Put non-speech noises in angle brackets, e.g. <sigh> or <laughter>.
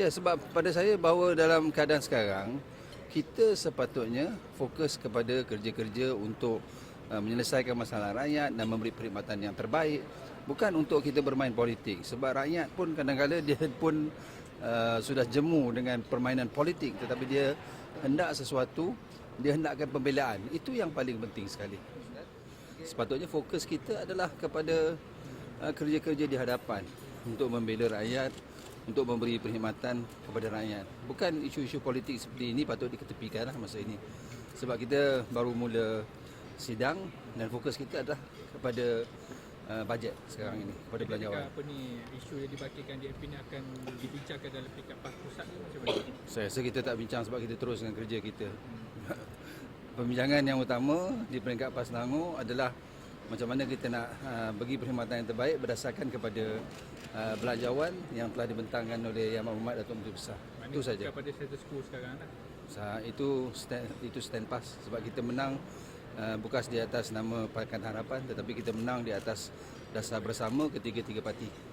Ya sebab pada saya bahawa dalam keadaan sekarang kita sepatutnya fokus kepada kerja-kerja untuk uh, menyelesaikan masalah rakyat dan memberi perkhidmatan yang terbaik. Bukan untuk kita bermain politik. Sebab rakyat pun kadang-kadang dia <laughs> pun uh, sudah jemu dengan permainan politik. Tetapi dia hendak sesuatu dia hendakkan pembelaan. Itu yang paling penting sekali. Sepatutnya fokus kita adalah kepada uh, kerja-kerja di hadapan untuk membela rakyat untuk memberi perkhidmatan kepada rakyat. Bukan isu-isu politik seperti ini patut diketepikan lah masa ini. Sebab kita baru mula sidang dan fokus kita adalah kepada uh, bajet sekarang ini, kepada belanjawan. apa ni isu yang dibagikan DAP ni akan dibincangkan dalam peringkat pusat ni macam mana? Saya rasa kita tak bincang sebab kita terus dengan kerja kita. <laughs> Pembincangan yang utama di peringkat PAS Selangor adalah macam mana kita nak uh, bagi perkhidmatan yang terbaik berdasarkan kepada uh, belanjawan yang telah dibentangkan oleh Yang Berhormat Datuk Menteri Besar. Itu saja. Kepada status quo sekarang lah. Sa- itu stand, itu stand pass sebab kita menang uh, bukan di atas nama Pakatan Harapan tetapi kita menang di atas dasar bersama ketiga-tiga parti.